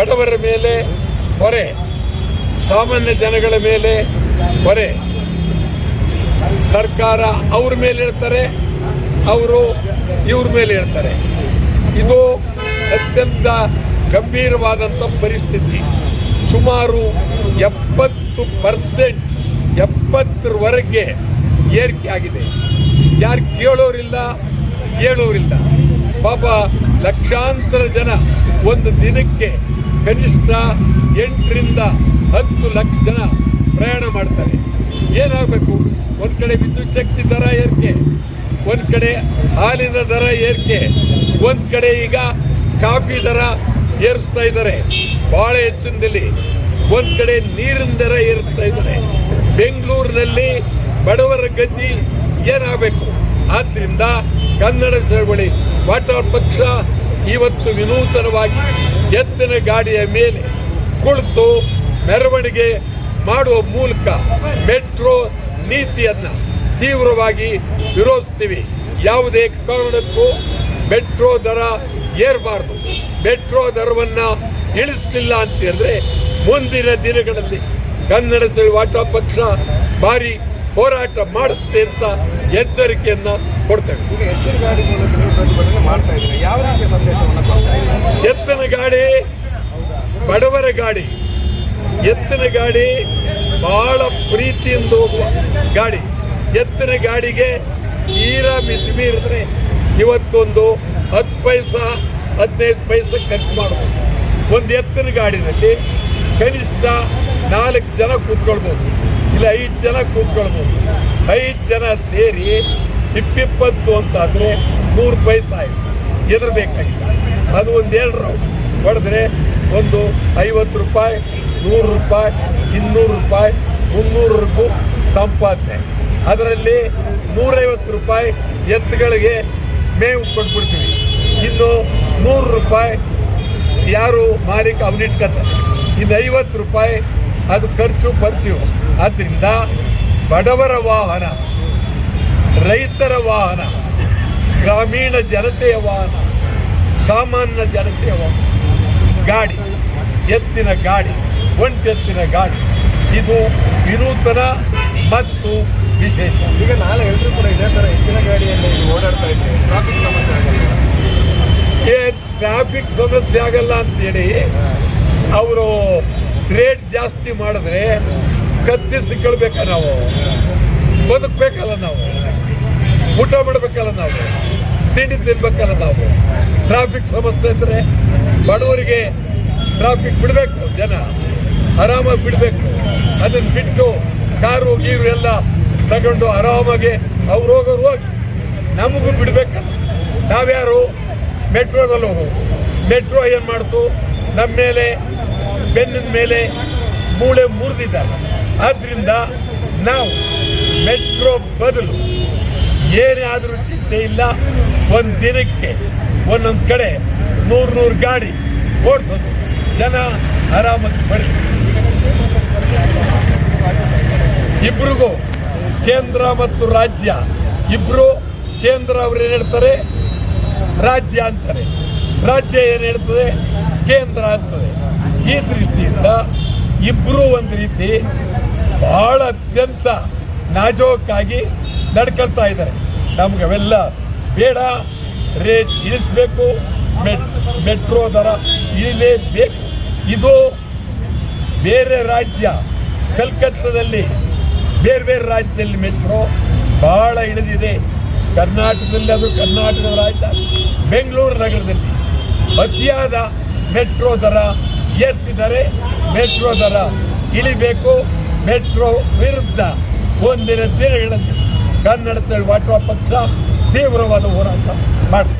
ಬಡವರ ಮೇಲೆ ಹೊರೆ, ಸಾಮಾನ್ಯ ಜನಗಳ ಮೇಲೆ ಹೊರೆ. ಸರ್ಕಾರ ಅವ್ರ ಮೇಲೆ ಇರ್ತಾರೆ ಅವರು ಇವ್ರ ಮೇಲೆ ಇರ್ತಾರೆ ಇದು ಅತ್ಯಂತ ಗಂಭೀರವಾದಂಥ ಪರಿಸ್ಥಿತಿ. ಸುಮಾರು ಎಪ್ಪತ್ತು ಪರ್ಸೆಂಟ್, ಎಪ್ಪತ್ತರವರೆಗೆ ಏರಿಕೆ ಆಗಿದೆ. ಯಾರು ಕೇಳೋರಿಲ್ಲ ಹೇಳೋರಿಲ್ಲ ಪಾಪ ಲಕ್ಷಾಂತರ ಜನ ಒಂದು ದಿನಕ್ಕೆ ಕನಿಷ್ಠ ಎಂಟರಿಂದ ಹತ್ತು ಲಕ್ಷ ಜನ ಪ್ರಯಾಣ ಮಾಡ್ತಾರೆ. ಏನಾಗಬೇಕು? ಒಂದು ಕಡೆ ವಿದ್ಯುತ್ ಶಕ್ತಿ ದರ ಏರಿಕೆ, ಒಂದು ಕಡೆ ಹಾಲಿನ ದರ ಏರಿಕೆ, ಒಂದು ಕಡೆ ಈಗ ಕಾಫಿ ದರ ಏರಿಸ್ತಾ ಇದ್ದಾರೆ. ಭಾಳ ಹೆಚ್ಚಿನದಲ್ಲಿ ಒಂದು ಕಡೆ ನೀರಿನ ದರ ಏರಿಸ್ತಾ ಇದ್ದಾರೆ. ಬೆಂಗಳೂರಿನಲ್ಲಿ ಬಡವರ ಗತಿ ಏನಾಗಬೇಕು? ಆದ್ದರಿಂದ ಕನ್ನಡ ಚಳವಳಿ ವಾಟಾಳ್ ಪಕ್ಷ ಇವತ್ತು ವಿನೂತನವಾಗಿ ಎತ್ತಿನ ಗಾಡಿಯ ಮೇಲೆ ಕುಳಿತು ಮೆರವಣಿಗೆ ಮಾಡುವ ಮೂಲಕ ಮೆಟ್ರೋ ನೀತಿಯನ್ನು ತೀವ್ರವಾಗಿ ವಿರೋಧಿಸ್ತೀವಿ. ಯಾವುದೇ ಕಾರಣಕ್ಕೂ ಮೆಟ್ರೋ ದರ ಏರಬಾರ್ದು. ಮೆಟ್ರೋ ದರವನ್ನು ಇಳಿಸಲಿಲ್ಲ ಅಂತಂದರೆ ಮುಂದಿನ ದಿನಗಳಲ್ಲಿ ಕನ್ನಡ ವಾಟಾ ಪಕ್ಷ ಭಾರಿ ಹೋರಾಟ ಮಾಡುತ್ತೆ ಅಂತ ಎಚ್ಚರಿಕೆಯನ್ನು ಕೊಡ್ತೇವೆ. ಎತ್ತಿನ ಗಾಡಿ ಬಡವರ ಗಾಡಿ. ಎತ್ತಿನ ಗಾಡಿ ಬಹಳ ಪ್ರೀತಿಯಿಂದ ಹೋಗುವ ಗಾಡಿ. ಎತ್ತಿನ ಗಾಡಿಗೆ ತೀರಾ ಮಿತಿ ಮೀರಿದ್ರೆ ಇವತ್ತೊಂದು ಹತ್ತು ಪೈಸ ಹದಿನೈದು ಪೈಸೆ ಖರ್ಚು ಮಾಡ್ಬೋದು. ಒಂದು ಎತ್ತಿನ ಗಾಡಿನಲ್ಲಿ ಕನಿಷ್ಠ ನಾಲ್ಕು ಜನ ಕೂತ್ಕೊಳ್ಬೋದು. ಇಲ್ಲ, ಐದು ಜನ ಕೂತ್ಕೊಳ್ಬೋದು. ಐದು ಜನ ಸೇರಿ ಇಪ್ಪಿಪ್ಪತ್ತು ಅಂತಾದರೆ ನೂರು ಪೈಸೆ ಆಯಿತು ಎದುರು ಬೇಕಾಗಿಲ್ಲ. ಅದು ಒಂದು ಎರಡು ರೌಂಡ್ ಹೊಡೆದ್ರೆ ಒಂದು ಐವತ್ತು ರೂಪಾಯಿ, ನೂರು ರೂಪಾಯಿ, ಇನ್ನೂರು ರೂಪಾಯಿ ಮುನ್ನೂರಕ್ಕೂ ಸಂಪಾದನೆ. ಅದರಲ್ಲಿ ನೂರೈವತ್ತು ರೂಪಾಯಿ ಎತ್ತುಗಳಿಗೆ ಮೇವು ಕೊಟ್ಬಿಡ್ತೀವಿ. ಇನ್ನು ನೂರು ರೂಪಾಯಿ ಯಾರು ಮಾಲೀಕ ಅವನಿಟ್ಕೊತಾರೆ ಇನ್ನು ಐವತ್ತು ರೂಪಾಯಿ ಅದು ಖರ್ಚು ಪರ್ಚು ಆದ್ದರಿಂದ ಬಡವರ ವಾಹನ ರೈತರ ವಾಹನ ಗ್ರಾಮೀಣ ಜನತೆಯ ವಾಹನ ಸಾಮಾನ್ಯ ಜನತೆಯ ವಾಹನ ಗಾಡಿ ಎತ್ತಿನ ಗಾಡಿ ಒಂಟೆತ್ತಿನ ಗಾಡಿ ಇದು ವಿನೂತನ ಮತ್ತು ವಿಶೇಷ. ಈಗ ನಾಳೆ ಎಲ್ಲರೂ ಕೂಡ ಇದೇ ಥರ ಎತ್ತಿನ ಗಾಡಿಯಲ್ಲಿ ಓಡಾಡ್ತಾ ಇದ್ದೇವೆ ಟ್ರಾಫಿಕ್ ಸಮಸ್ಯೆ ಆಗಲ್ಲ. ಏ ಟ್ರಾಫಿಕ್ ಸಮಸ್ಯೆ ಆಗಲ್ಲ ಅಂತೇಳಿ ಅವರು ರೇಟ್ ಜಾಸ್ತಿ ಮಾಡಿದ್ರೆ ಕತ್ತಿಸಿಕೊಳ್ಬೇಕ ನಾವು? ಬದುಕಬೇಕಲ್ಲ ನಾವು? ಊಟ ಮಾಡಬೇಕಲ್ಲ ನಾವು? ತಿಂಡಿ ತಿನ್ಬೇಕಲ್ಲ ನಾವು? ಟ್ರಾಫಿಕ್ ಸಮಸ್ಯೆ ಅಂದರೆ ಬಡವರಿಗೆ ಟ್ರಾಫಿಕ್ ಬಿಡಬೇಕು ಜನ. ಆರಾಮಾಗಿ ಬಿಡಬೇಕು. ಅದನ್ನು ಬಿಟ್ಟು ಕಾರು, ಗೀರು ಎಲ್ಲ ತಗೊಂಡು ಆರಾಮಾಗಿ ಅವ್ರು ಹೋಗೋರು ಹೋಗಿ ನಮಗೂ ಬಿಡಬೇಕಲ್ಲ. ನಾವ್ಯಾರು ಮೆಟ್ರೋದಲ್ಲಿ ಹೋಗೋದು? ಮೆಟ್ರೋ ಏನು ಮಾಡ್ತು? ನಮ್ಮ ಮೇಲೆ ಬೆನ್ನಿನ ಮೇಲೆ ಮೂಳೆ ಮುರಿದಿದ್ದಾರೆ. ಆದ್ದರಿಂದ ನಾವು ಮೆಟ್ರೋ ಬದಲು ಏನೇ ಆದರೂ ಚಿಂತೆ ಇಲ್ಲ. ಒಂದು ದಿನಕ್ಕೆ ಒಂದೊಂದು ಕಡೆ ನೂರು ನೂರು ಗಾಡಿ ಓಡಿಸೋದು. ಜನ ಆರಾಮಾಗಿ ಬರಲಿ. ಇಬ್ರಿಗೂ ಕೇಂದ್ರ ಮತ್ತು ರಾಜ್ಯ. ಇಬ್ಬರು ಕೇಂದ್ರ ಅವ್ರು ಏನು ಹೇಳ್ತಾರೆ? ರಾಜ್ಯ ಅಂತಾರೆ. ರಾಜ್ಯ ಏನು ಹೇಳ್ತದೆ? ಕೇಂದ್ರ ಅಂತದೆ ಈ ದೃಷ್ಟಿಯಿಂದ ಇಬ್ಬರು ಒಂದು ರೀತಿ ಬಹಳ ಅತ್ಯಂತ ನಾಜೋಕ್ಕಾಗಿ ನಡ್ಕೊಳ್ತಾ ಇದ್ದಾರೆ. ನಮ್ಗೆ ಅವೆಲ್ಲ ಬೇಡ ರೇಟ್ ಇಳಿಸ್ಬೇಕು, ಮೆಟ್, ಮೆಟ್ರೋ ದರ ಇಳಿಲೇಬೇಕು. ಇದು ಬೇರೆ ರಾಜ್ಯ, ಕಲ್ಕತ್ತಾದಲ್ಲಿ ಬೇರೆ ಬೇರೆ ರಾಜ್ಯದಲ್ಲಿ ಮೆಟ್ರೋ ಬಹಳ ಇಳಿದಿದೆ. ಕರ್ನಾಟಕದಲ್ಲಿ ಅದು ಕರ್ನಾಟಕದ ರಾಜ್ಯ, ಬೆಂಗಳೂರು ನಗರದಲ್ಲಿ ಅತಿಯಾದ ಮೆಟ್ರೋ ದರ ಏರಿಸಿದರೆ ಮೆಟ್ರೋ ದರ ಇಳಿಬೇಕು. ಮೆಟ್ರೋ ವಿರುದ್ಧ ಒಂದಿನ ದಿನಗಳಲ್ಲಿ ಕನ್ನಡ ವಾಟುವ ಪಕ್ಷ ತೀವ್ರವಾದ ಹೋರಾಟ ಮಾಡ್ತಾರೆ